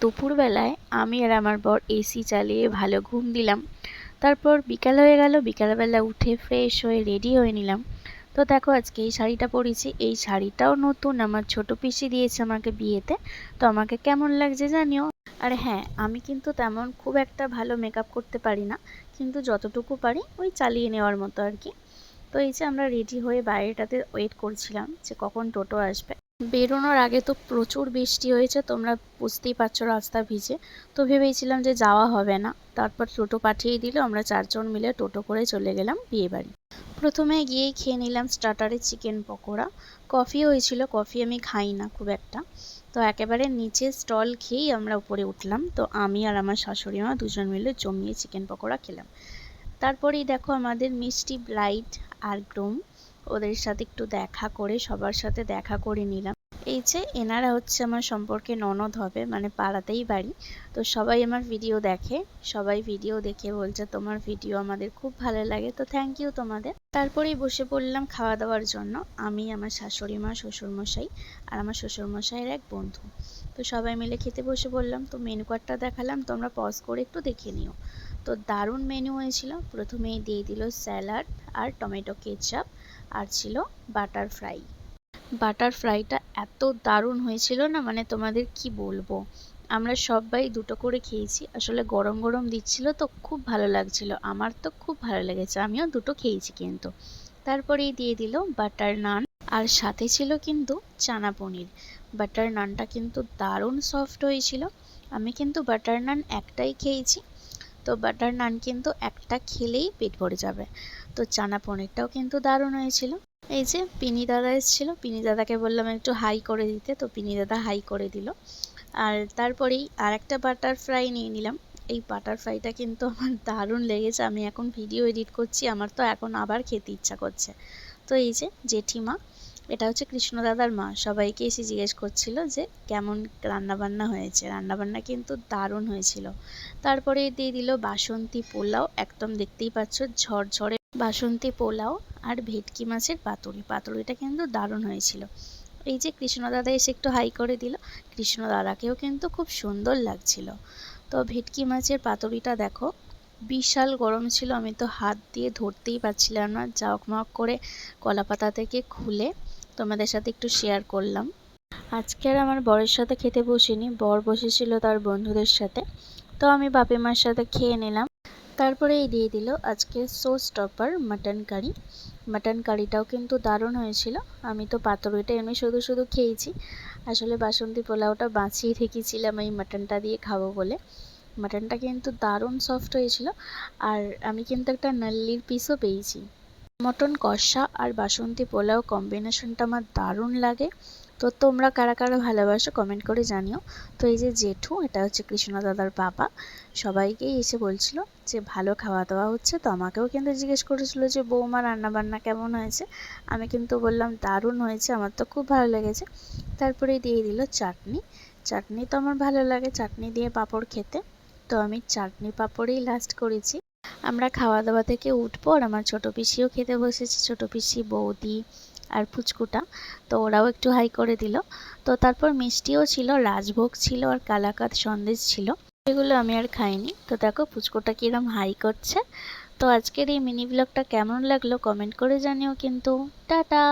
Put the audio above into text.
দুপুরবেলায় আমি আর আমার বর এসি চালিয়ে ভালো ঘুম দিলাম। তারপর বিকাল হয়ে গেল, বিকালবেলা উঠে ফ্রেশ হয়ে রেডি হয়ে নিলাম। তো দেখো, আজকে এই শাড়িটা পরেছি। এই শাড়িটাও নতুন, আমার ছোট পিসি দিয়েছে আমাকে বিয়েতে। তো আমাকে কেমন লাগছে জানিও? আর হ্যাঁ আমি কিন্তু তেমন খুব একটা ভালো মেকআপ করতে পারি না, কিন্তু যতটুকু পারি ওই চালিয়ে নেওয়ার মতো আর কি। তো এই যে আমরা রেডি হয়ে বাইরেটাতে ওয়েট করছিলাম যে কখন টোটো আসবে। বেরোনোর আগে তো প্রচুর বৃষ্টি হয়েছে, তোমরা বুঝতেই পারছ রাস্তা ভিজে। তো ভেবেছিলাম যে যাওয়া হবে না। তারপর টোটো পাঠিয়ে দিল, আমরা চারজন মিলে টোটো করে চলে গেলাম বিয়েবাড়ি। প্রথমে গিয়েই খেয়ে নিলাম স্টার্টারে চিকেন পকোড়া। কফি হয়েছিল, কফি আমি খাই না খুব একটা। তো একেবারে নিচে স্টল খেয়েই আমরা উপরে উঠলাম। তো আমি আর আমার শাশুড়ি মা দুজন মিলে জমিয়ে চিকেন পকোড়া খেলাম। তারপরেই দেখো আমাদের মিষ্টি ব্রাইড আর গ্রুম। ওদের সাথে একটু দেখা করে, সবার সাথে দেখা করে নিলাম। এই যে এনারা হচ্ছে আমার সম্পর্কে ননদ হবে মানে পাড়াতেই বাড়ি। তো সবাই আমার ভিডিও দেখে, সবাই ভিডিও দেখে বলছে, তোমার ভিডিও আমাদের খুব ভালো লাগে, তো থ্যাংক ইউ তোমাদের। তারপরেই বসে পড়লাম খাওয়া দাওয়ার জন্য। আমি, আমার শাশুড়ি মা, শ্বশুরমশাই আর আমার শ্বশুরমশাইয়ের এক বন্ধু। তো সবাই মিলে খেতে বসে পড়লাম। তো মেনু কার্ডটা দেখালাম, তোমরা পজ করে একটু দেখে নিও। তো দারুণ মেনু হয়েছিল। প্রথমেই দিয়ে দিল স্যালাড আর টমেটো কেচাপ আর ছিল বাটার ফ্রাই বাটার ফ্রাইটা এত দারুণ হয়েছিল না? মানে তোমাদের কি বলব? আমরা সবাই দুটো করে খেয়েছি। আসলে গরম গরম দিচ্ছিল তো খুব ভালো লাগছিল। আমার তো খুব ভালো লেগেছে। আমিও দুটো খেয়েছি কিন্তু। তারপরেই দিয়ে দিল বাটার নান আর সাথে ছিল কিন্তু চানা পনির। বাটার নানটা কিন্তু দারুণ সফট হয়েছিল। আমি কিন্তু বাটার নান একটাই খেয়েছি। তো বাটার নান কিন্তু একটা খেলেই পেট ভরে যাবে। তো চানা পনিরটাও কিন্তু দারুণ হয়েছিল। এই যে পিনি দাদা এসেছিল, পিনি দাদাকে বললাম একটু হাই করে দিতে, তো পিনি দাদা হাই করে দিল। আর তারপরেই আর একটা বাটার ফ্রাই নিয়ে নিলাম। এই বাটার ফ্রাইটা কিন্তু আমার দারুণ লেগেছে, আমি এখন ভিডিও এডিট করছি, আমার তো এখন আবার খেতে ইচ্ছা করছে। তো এই যে জেঠিমা এটা হচ্ছে কৃষ্ণ দাদার মা। সবাইকে এসে জিজ্ঞেস করছিল যে, কেমন রান্নাবান্না হয়েছে? রান্নাবান্না কিন্তু দারুণ হয়েছিল। তারপরে দিয়ে দিল বাসন্তী পোলাও। একদম দেখতেই পাচ্ছ, ঝরঝরে বাসন্তী পোলাও আর ভেটকি মাছের পাতুরি। পাতুরিটা কিন্তু দারুণ হয়েছিল। এই যে কৃষ্ণ দাদা এসে একটু হাই করে দিল, কৃষ্ণ দাদাকেও কিন্তু খুব সুন্দর লাগছিল। তো ভেটকি মাছের পাতুরিটা দেখো, বিশাল গরম ছিল। আমি তো হাত দিয়ে ধরতেই পারছিলাম না। জাঁকমাক করে কলাপাতা থেকে খুলে তোমাদের সাথে একটু শেয়ার করলাম। আজকে আর আমার বরের সাথে খেতে বসিনি, বর বসেছিল তার বন্ধুদের সাথে। তো আমি বাপি মার সাথে খেয়ে নিলাম। তারপরেই দিয়ে দিল আজকে sauce topper mutton curry mutton কারিটাও কিন্তু দারুণ হয়েছিল। আমি তো পাতুরিটা এমনি শুধু শুধু খেয়েছি। আসলে বাসন্তী পোলাওটা বাঁচিয়ে রেখেছিলাম এই মাটনটা দিয়ে খাব বলে। মাটনটা কিন্তু দারুণ সফট হয়েছিল। আর আমি কিন্তু একটা নাল্লির পিসও পেয়েছি। মটন, কষা আর বাসন্তী পোলাও কম্বিনেশনটা আমার দারুণ লাগে। তো তোমরা কারা কারা ভালোবাসো কমেন্ট করে জানিও। তো এই যে জেঠু, এটা হচ্ছে কৃষ্ণ দাদার বাবা, সবাইকেই এসে বলছিল যে ভালো খাওয়া দাওয়া হচ্ছে। তো আমাকেও কিন্তু জিজ্ঞেস করেছিল যে, বৌমা, রান্নাবান্না কেমন হয়েছে? আমি কিন্তু বললাম, দারুণ হয়েছে, আমার তো খুব ভালো লেগেছে। তারপরে দিয়ে দিল চাটনি। চাটনি তো আমার ভালো লাগে, চাটনি দিয়ে পাঁপড় খেতে। তো আমি চাটনি পাঁপড়েই লাস্ট করেছি। আমরা খাওয়া দাওয়া থেকে উঠবো আর আমার ছোটো পিসিও খেতে বসেছে, ছোটো পিসি বৌদি আর ফুচকুটা তো ওরাও একটু হাই করে দিল। তো তারপর মিষ্টিও ছিল, রাজভোগ ছিল আর কালাকাত সন্দেশ ছিল। এগুলো আমি আর খাইনি। তো দেখো ফুচকুটা কিরম হাই করছে। তো আজকের এই মিনি ব্লগটা কেমন লাগল কমেন্ট করে জানিও কিন্তু। টাটা!